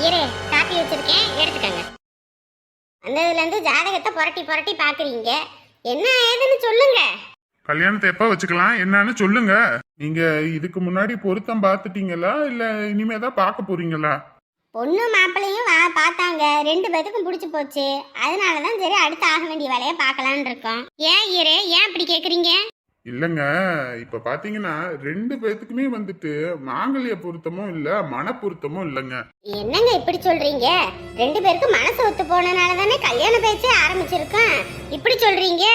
ஐயரே காப்பி வச்சிருக்கேன் எடுத்துக்கங்க. வந்ததுல இருந்து ஜாதகத்தை புரட்டி புரட்டி பாக்குறீங்க என்ன ஏதுன்னு சொல்லுங்க. கல்யாணத்தை எப்ப வச்சுக்கலாம்? என்னன்னு சொல்லுங்க. நீங்க இதுக்கு முன்னாடி பொருத்தம் பார்த்துட்டீங்களா? இல்ல இனிமே தான் பார்க்க போறீங்களா? பொண்ணு மாப்பிள்ளையும் வா பார்த்தாங்க. ரெண்டு பேத்துக்கும் பிடிச்சி போச்சு. அதனால தான் சரி அடுத்து ஆக வேண்டிய வேலையை பார்க்கலான்னு இருக்கோம். ஏன் ஐயரே ஏன் இப்படி கேக்குறீங்க? இல்லங்க. இப்ப பாத்தீங்கன்னா ரெண்டு பேத்துக்குமே வந்துட்டு மாங்கல்ய பொருத்தமும் இல்ல மன பொருத்தமும் இல்லைங்க. என்னங்க இப்படி சொல்றீங்க? ரெண்டு பேருக்கு மனசு ஒத்து போனனால தானே கல்யாண பேச்சே ஆரம்பிச்சிருக்கோம். இப்படி சொல்றீங்க?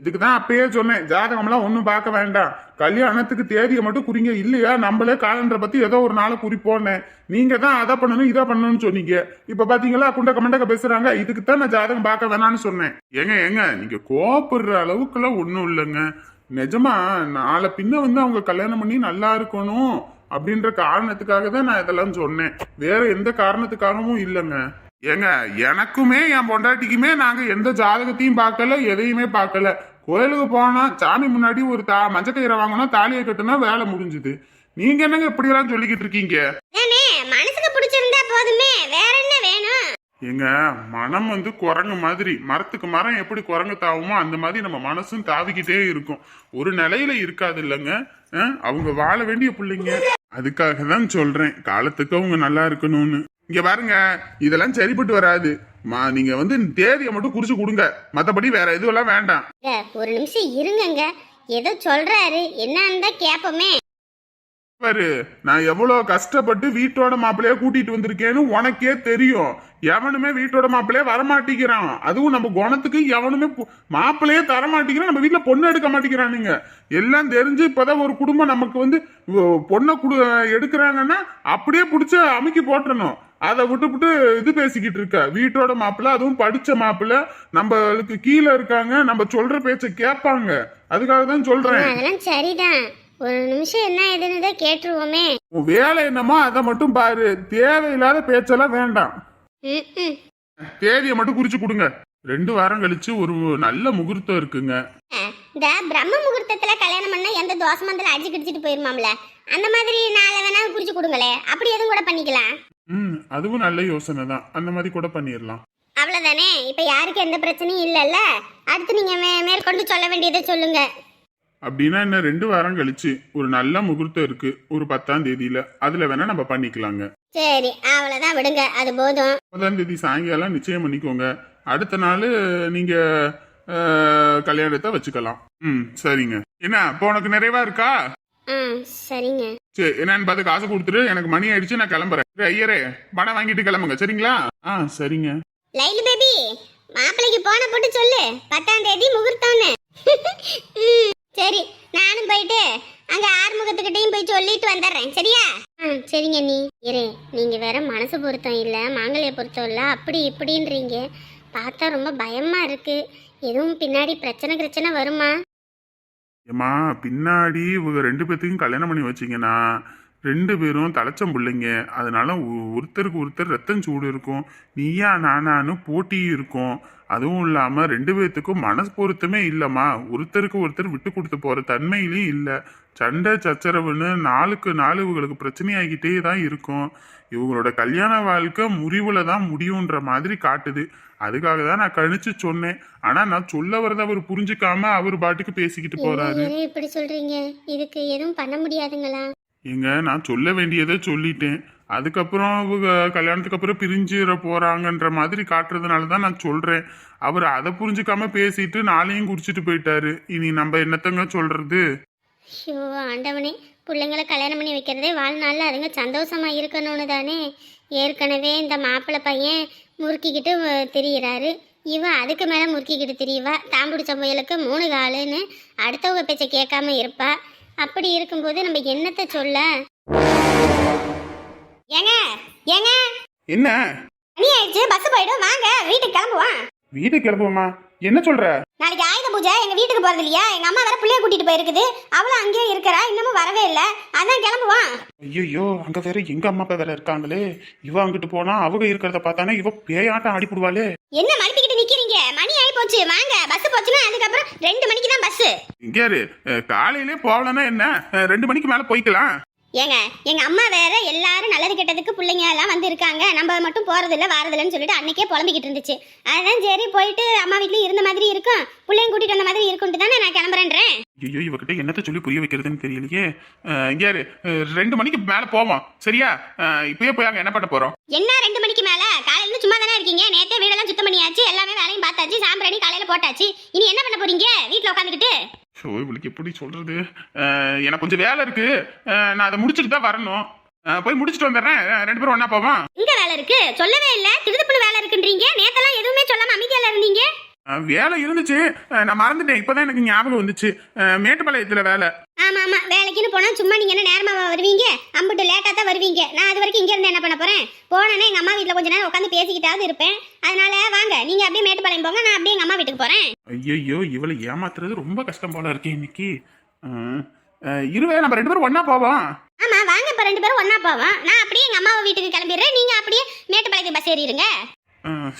இதுக்கு தான் அப்பயே சொன்னேன். ஜாதகம்லாம் ஒன்றும் பார்க்க வேண்டாம். கல்யாணத்துக்கு தேதியை மட்டும் குறிங்க. இல்லையா? நம்மளே காலண்டரை பத்தி ஏதோ ஒரு நாளை குறிப்போன்னு நீங்க தான் அதை பண்ணணும் இதை பண்ணணும்னு சொன்னீங்க. இப்ப பாத்தீங்களா குண்டக்க மண்டக்க பேசுறாங்க. இதுக்கு தான் நான் ஜாதகம் பார்க்க வேணாம்னு சொன்னேன். ஏங்க ஏங்க நீங்க கோப்படுற அளவுக்குலாம் ஒன்றும் இல்லைங்க. நிஜமா நாளை பின்ன வந்து அவங்க கல்யாணம் பண்ணி நல்லா இருக்கணும் அப்படின்ற காரணத்துக்காக தான் நான் இதெல்லாம் சொன்னேன். வேற எந்த காரணத்துக்காகவும் இல்லைங்க. ஏங்க எனக்குமே என் பொண்டாட்டிக்குமே நாங்க எந்த ஜாதகத்தையும் பார்க்கல எதையுமே பார்க்கல. கோயிலுக்கு போனா சாமி முன்னாடி ஒரு தா மஞ்சக்கயிறை வாங்கினா தாலியை கட்டுனா வேலை முடிஞ்சுது. நீங்க என்னங்க இப்படியெல்லாம் சொல்லிக்கிட்டு இருக்கீங்க? மனசுக்கு பிடிச்சிருந்தா போதுமே வேற என்ன வேணும்? ஏங்க மனம் வந்து குரங்கு மாதிரி. மரத்துக்கு மரம் எப்படி குரங்கு தாவுமோ அந்த மாதிரி நம்ம மனசும் தாவிக்கிட்டே இருக்கும். ஒரு நிலையில இருக்காது இல்லைங்க. அவங்க வாழ வேண்டிய பிள்ளைங்க. அதுக்காக தான் சொல்றேன். காலத்துக்கு அவங்க நல்லா இருக்கணும்னு. இங்க பாருங்க இதெல்லாம் சரிப்பட்டு வராது. மா நீங்க வந்து தேதியை மட்டும் குறிச்சு கொடுங்க. மத்தபடி வேற எதுவெல்லாம் வேண்டாம். ஒரு நிமிஷம் இருங்கங்க. ஏதோ சொல்றாரு. என்னன்னு தான் கேப்போமே. பாரு நான் எவ்வளவு கஷ்டப்பட்டு வீட்டோட மாப்பிள்ளைய கூட்டிட்டு வந்திருக்கேன்னு உனக்கே தெரியும். எவனுமே வீட்டோட மாப்பிள்ளைய வரமாட்டேங்கிறான். அதுவும் நம்ம குணத்துக்கு எவனுமே மாப்பிள்ளையே தர மாட்டேங்கிறான் நம்ம வீட்டுல பொண்ணு எடுக்க மாட்டேங்கிறானுங்க. எல்லாம் தெரிஞ்சு இப்பதான் ஒரு குடும்பம் நமக்கு வந்து பொண்ணை குடு எடுக்கிறாங்கன்னா அப்படியே பிடிச்ச அமுக்கி போட்டுறணும். அதை விட்டுப்புட்டு இது பேசிக்கிட்டு இருக்க. வீட்டோட மாப்பிள்ள அதுவும் படிச்ச மாப்பிள்ளை நம்மளுக்கு கீழே இருக்காங்க நம்ம சொல்ற பேச்சை கேட்பாங்க. அதுக்காக தான் சொல்றேன். சரிதான். ஒரு நிமிஷம் என்ன ஏதுன்னு தான் கேட்டுருவோமே. உன் வேலை என்னமோ அதை மட்டும் பாரு. தேவையில்லாத பேச்செல்லாம் வேண்டாம். ம், ம். தேதியை மட்டும் குறிச்சு கொடுங்க. ரெண்டு வாரம் கழிச்சு ஒரு நல்ல முகூர்த்தம் இருக்குங்க. அஹ், இந்த பிரம்ம முகூர்த்தத்துல கல்யாணம் பண்ணா எந்த தோசை மந்தில அடிச்சு கிடிச்சிட்டு போயிருமாம்ல. அந்த மாதிரி நாளை வேணா குறிச்சு கொடுங்களே. அப்படி எதுவும் கூட பண்ணிக்கலாம். ம் அதுவும் நல்ல யோசனை தான். அந்த மாதிரி கூட பண்ணிடலாம். அவ்வளவுதானே? இப்ப யாருக்கு எந்த பிரச்சனையும் இல்லைல்ல? அடுத்து நீங்க மே- மேற்கொண்டு சொல்ல வேண்டியதை சொல்லுங்க. அப்படின்னா என்ன ரெண்டு வாரம் கழிச்சு ஒரு நல்ல முகூர்த்தம் இருக்கு ஒரு பத்தாம் தேதியில. அதுல வேணா நம்ம பண்ணிக்கலாங்க. சரி அவ்வளவுதான் விடுங்க. அது போதும். முதலாம் தேதி சாயங்காலம் நிச்சயம் பண்ணிக்கோங்க. அடுத்த நாள் நீங்க அஹ், கல்யாணத்தை வச்சுக்கலாம். ம் சரிங்க. என்ன இப்போ உனக்கு நிறைவா இருக்கா? ஆ சரிங்க. சரி என்னன்னு பார்த்து காசு கொடுத்துட்டு எனக்கு மணி ஆயிடுச்சு நான் கிளம்புறேன். சரி, ஐயரே பணம் வாங்கிட்டு கிளம்புங்க. சரிங்களா? ஆ சரிங்க. லைலு பேபி மாப்பிள்ளைக்கு போன போட்டு சொல்லு. பத்தாம் தேதி முகூர்த்தம்னு. சரி நானும் போயிட்டு அங்க ஆறுமுகத்துக்கிட்டையும் போய் சொல்லிட்டு வந்துடுறேன். சரியா? ஆ சரிங்க நீ இரு நீங்க வேற மனசு பொருத்தம் இல்ல மாங்கல்ய பொருத்தம் இல்ல அப்படி இப்படின்றீங்க. பார்த்தா ரொம்ப பயமா இருக்கு. எதுவும் பின்னாடி பிரச்சனை பிரச்சனை வருமா? ஏம்மா பின்னாடி இவங்க ரெண்டு பேர்த்தையும் கல்யாணம் பண்ணி வச்சீங்கன்னா ரெண்டு பேரும் தலைச்சம் பிள்ளைங்க. அதனால ஒருத்தருக்கு ஒருத்தர் ரத்தம் சூடு இருக்கும். நீயா நானான்னு போட்டி இருக்கும். அதுவும் இல்லாம ரெண்டு பேர்த்துக்கும் மனசு பொருத்தமே இல்லம்மா. ஒருத்தருக்கு ஒருத்தர் விட்டு கொடுத்து போற தன்மையிலையும் இல்லை. சண்டை சச்சரவுன்னு நாளுக்கு நாள் இவங்களுக்கு பிரச்சனையாகிட்டே தான் இருக்கும். இவங்களோட கல்யாண வாழ்க்கை முறிவுல தான் முடியுன்ற மாதிரி காட்டுது. அதுக்காக தான் நான் கணிச்சு சொன்னேன். ஆனா நான் சொல்ல வரத அவர் புரிஞ்சுக்காம அவர் பாட்டுக்கு பேசிக்கிட்டு போறாரு. இப்படி சொல்றீங்க? இதுக்கு எதுவும் பண்ண முடியாதுங்களா? எங்க நான் சொல்ல வேண்டியதை சொல்லிட்டேன். அதுக்கப்புறம் அவங்க கல்யாணத்துக்கு அப்புறம் பிரிஞ்சிட போகிறாங்கன்ற மாதிரி காட்டுறதுனால தான் நான் சொல்கிறேன் அவர் அதை புரிஞ்சுக்காம பேசிட்டு நாளையும் குடிச்சிட்டு போயிட்டாரு. இனி நம்ம என்னத்தங்க சொல்கிறது ஐயோ ஆண்டவனே பிள்ளைங்களை கல்யாணம் பண்ணி வைக்கிறதே வாழ்நாளில் அதுங்க சந்தோஷமாக இருக்கணும்னு தானே. ஏற்கனவே இந்த மாப்பிள்ளை பையன் முறுக்கிக்கிட்டு வ- திரியிறாரு. இவ அதுக்கு மேலே முறுக்கிக்கிட்டு திரிவா. தாம்புடிச்ச முயலுக்கு மூணு காலுன்னு அடுத்தவங்க பேச்சை கேட்காம இருப்பா. அப்படி இருக்கும்போது நம்ம என்னத்தை சொல்ல? ஏங்க ஏங்க? என்ன? மணி ஆயிடுச்சு பஸ் போயிடும் வாங்க வீட்டுக்கு கிளம்புவான் வீடு கிளம்புமா என்ன சொல்ற? நாளைக்கு ஆயுத பூஜை எங்க வீட்டுக்கு போறது இல்லையா? எங்க அம்மா வேற பிள்ளைய கூட்டிட்டு போயிருக்குது. அவளும் அங்கேயே இருக்கிறா இன்னமும் வரவே இல்லை. அதான் கிளம்புவான் ஐயோ அங்க வேற எங்க அம்மா அப்பா வேற இருக்காங்களே. இவ அங்கிட்டு போனா அவங்க இருக்கிறத பார்த்தானே இவ பேயாட்டம் ஆடிப்புடுவாளே. என்ன மழுப்பிக்கிட்டு நிக்கிறீங்க? மணி ஆகி போச்சு. வாங்க பஸ் போச்சுன்னா அதுக்கப்புறம் ரெண்டு மணிக்கு தான் பஸ் இங்க காலையிலே போகலன்னா என்ன? ரெண்டு மணிக்கு மேல போய்க்கலாம். ஏங்க எங்க அம்மா வேற எல்லாரும் நல்லது கெட்டதுக்கு பிள்ளைங்க எல்லாம் வந்து இருக்காங்க நம்ம மட்டும் போறது இல்ல வாரது இல்லைன்னு சொல்லிட்டு அன்னைக்கே புலம்பிக்கிட்டு இருந்துச்சு. அதான் சரி போயிட்டு அம்மா வீட்லயும் இருந்த மாதிரி இருக்கும். பிள்ளைங்க கூட்டிட்டு வந்த மாதிரி இருக்கும்ட்டு தானே நான் கிளம்புறேன்றேன்? ஐயோ இவகிட்ட என்னத்த சொல்லி புரிய வைக்கிறதுன்னு தெரியலையே. இங்க ரெண்டு மணிக்கு மேல போவோம். சரியா? இப்பயே போய் அங்க என்ன பண்ண போறோம்? என்ன ரெண்டு மணிக்கு மேல? காலையில சும்மா தானே இருக்கீங்க. நேத்தே வீடெல்லாம் சுத்தம் பண்ணியாச்சு. எல்லாமே வேலையும் பார்த்தாச்சு. சாம்பிராணி காலையில போட்டாச்சு. இனி என்ன பண்ண போறீங்க? வீட்ல உட்காந்துக்கிட்டு. ஸோ இவளுக்கு எப்படி சொல்றது? அஹ், எனக்கு கொஞ்சம் வேலை இருக்கு. நான் அதை முடிச்சுட்டு தான் வரணும். போய் முடிச்சுட்டு வந்துடுறேன். ரெண்டு பேரும் ஒண்ணா போவோம். இங்க வேலை இருக்கு. சொல்லவே இல்ல. திருதுப்புன்னு வேலை இருக்குன்றீங்க. நேத்தெல்லாம் எதுவுமே சொல்லாம அமைதியால இருந்தீங்க? வேலை இருந்துச்சு. நான் மறந்துட்டேன். இப்பதான் எனக்கு ஞாபகம் வந்துச்சு. மேட்டுப்பாளையத்துல வேலை. ஆமா ஆமா வேலைக்குன்னு போனா சும்மா நீங்க என்ன நேரமா வருவீங்க? அம்பிட்டு லேட்டா தான் வருவீங்க. நான் அது வரைக்கும் இங்க இருந்து என்ன பண்ண போறேன்? போனேன்னா எங்க அம்மா வீட்ல கொஞ்ச நேரம் உட்காந்து பேசிக்கிட்டாவது இருப்பேன். அதனால வாங்க நீங்க அப்படியே மேட்டுப்பாளையம் போங்க நான் அப்படியே எங்க அம்மா வீட்டுக்கு போறேன். ஐயோ இவளை ஏமாத்துறது ரொம்ப கஷ்டம் போல இருக்கே இன்னைக்கு. இருவே நம்ம ரெண்டு பேரும் ஒண்ணா போவோம். ஆமா வாங்க இப்ப ரெண்டு பேரும் ஒண்ணா போவோம். நான் அப்படியே எங்க அம்மா வீட்டுக்கு கிளம்பிடுறேன். நீங்க அப்படியே மேட்டுப்பாளையத்துக்கு பஸ் ஏறிடுங்க.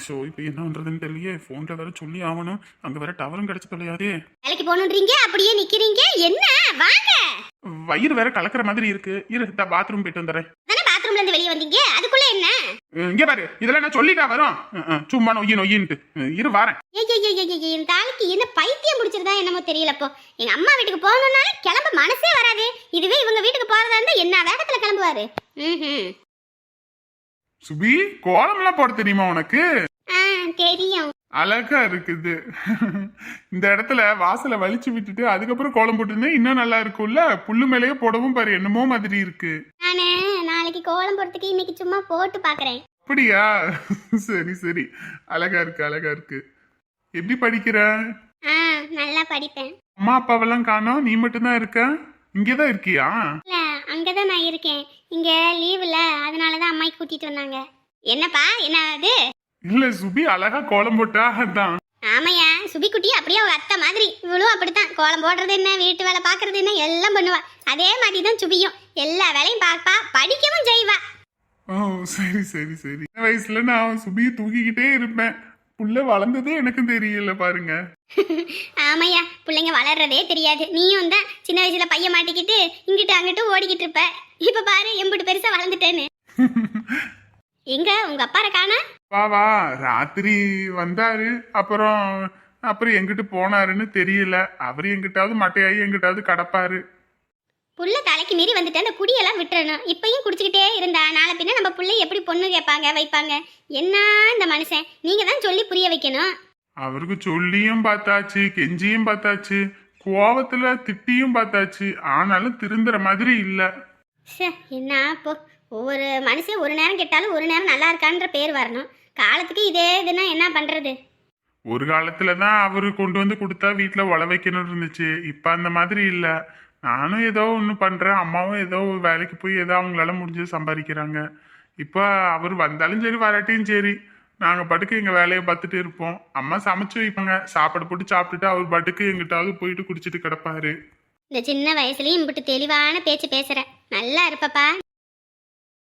ஸோ இப்போ என்ன பண்றதுன்னு தெரியலையே ஃபோன்ல வேற சொல்லி ஆகணும் அங்க வேற டவரும் கிடைச்சு தொலையாதே. வேலைக்கு போகணுன்றீங்க? அப்படியே நிக்கிறீங்க? என்ன? வாங்க. வயிறு வேற கலக்கிற மாதிரி இருக்கு. இரு பாத்ரூம் போயிட்டு வந்துடுறேன். தானே பாத்ரூம்ல இருந்து வெளியே வந்தீங்க? அதுக்குள்ள என்ன? இங்க பாரு. இதெல்லாம் நான் சொல்லிட்டா வரும். சும்மா நொய்யி நொய்யின்ட்டு. இரு வரேன். ஏய், ஏய், ஏய், ஏய், ஏய், இந்த ஆளுக்கு என்ன பைத்தியம் பிடிச்சிருந்தா என்னமோ தெரியலப்போ எங்க அம்மா வீட்டுக்கு போகணும்னாலே கிளம்ப மனசே வராது. இதுவே இவங்க வீட்டுக்கு போறதா இருந்தா என்ன வேகத்துல கிளம்புவாரு? ம்ஹும். சுபி கோலம்லாம் போட தெரியுமா உனக்கு? தெரியும். அழகா இருக்குது. இந்த இடத்துல வாசலை வலிச்சு விட்டுட்டு அதுக்கப்புறம் கோலம் போட்டுருந்தா இன்னும் நல்லா இருக்கும்ல? புல்லு மேலேயே போடவும் பாரு என்னமோ மாதிரி இருக்கு. நானு நாளைக்கு கோலம் போடுறதுக்கு இன்னைக்கு சும்மா போட்டு பாக்குறேன். அப்படியா? சரி சரி. அழகா இருக்கு அழகா இருக்கு. எப்படி படிக்கிற? நல்லா படிப்பேன். அம்மா அப்பாவெல்லாம் காணோம். நீ மட்டும்தான் இருக்க? இங்கேதான் இருக்கியா? இல்ல அங்கதான் நான் இருக்கேன். இங்க லீவுல அதனாலதான் அம்மாய் கூட்டிட்டு வந்தாங்க. என்னப்பா என்ன அது? இல்ல சுபி அழகா கோலம் போட்டா அதான். ஆமையா சுபிக்குட்டி அப்படியே ஒரு அத்தை மாதிரி. இவளும் அப்படித்தான். கோலம் போடுறது என்ன வீட்டு வேலை பாக்குறது என்ன எல்லாம் பண்ணுவா. அதே மாதிரி தான் சுபியும். எல்லா வேலையும் பார்ப்பா படிக்கவும் செய்வா. ஓ சரி சரி சரி. சின்ன வயசுல நான் சுபியை தூக்கிக்கிட்டே இருப்பேன். புள்ள வளர்ந்ததே எனக்கு தெரியல பாருங்க. ஆமையா பிள்ளைங்க வளர்றதே தெரியாது. நீயும் தான் சின்ன வயசுல பையன் மாட்டிக்கிட்டு இங்கிட்டு அங்கிட்டு ஓடிக்கிட்டு இருப்ப. இப்ப பாரு எம்பிட்டு பெருசா வளர்ந்துட்டேன்னு. எங்க உங்க அப்பாரை காணா? வா வா ராத்திரி வந்தாரு. அப்புறம் அப்புறம் எங்கிட்டு போனாருன்னு தெரியல. அவர் எங்கிட்டாவது மட்டையாகி எங்கிட்டாவது கடப்பாரு. புள்ள தலைக்கு மீறி வந்துட்டு அந்த குடியெல்லாம் விட்டுறணும். இப்பயும் குடிச்சுக்கிட்டே இருந்தா நாளை பின்ன நம்ம புள்ளை எப்படி பொண்ணு கேட்பாங்க வைப்பாங்க? என்ன இந்த மனுஷன்? நீங்க தான் சொல்லி புரிய வைக்கணும். அவருக்கு சொல்லியும் பார்த்தாச்சு கெஞ்சியும் பார்த்தாச்சு கோவத்துல திட்டியும் பார்த்தாச்சு ஆனாலும் திருந்துற மாதிரி இல்ல. என்ன இப்போ ஒவ்வொரு மனுஷன் ஒரு நேரம் கெட்டாலும் ஒரு நேரம் நல்லா இருக்கான்ற பேர் வரணும். காலத்துக்கு இதே இதுன்னா என்ன பண்றது? ஒரு காலத்துல தான் அவரு கொண்டு வந்து கொடுத்தா வீட்டுல உழ வைக்கணும்னு இருந்துச்சு. இப்ப அந்த மாதிரி இல்ல. நானும் ஏதோ ஒன்று பண்ணுறேன் அம்மாவும் ஏதோ வேலைக்கு போய் ஏதோ அவங்களால முடிஞ்சது சம்பாதிக்கிறாங்க. இப்போ அவர் வந்தாலும் சரி வராட்டியும் சரி. நாங்கள் பாட்டுக்கு எங்கள் வேலையை பார்த்துட்டு இருப்போம். அம்மா சமைச்சு வைப்பாங்க. சாப்பாடு போட்டு சாப்பிட்டுட்டு அவர் பாட்டுக்கு எங்கிட்டாவது போயிட்டு குடிச்சிட்டு கிடப்பாரு. இந்த சின்ன வயசுலயும் இப்படி தெளிவான பேச்சு பேசுற. நல்லா இருப்பப்பா.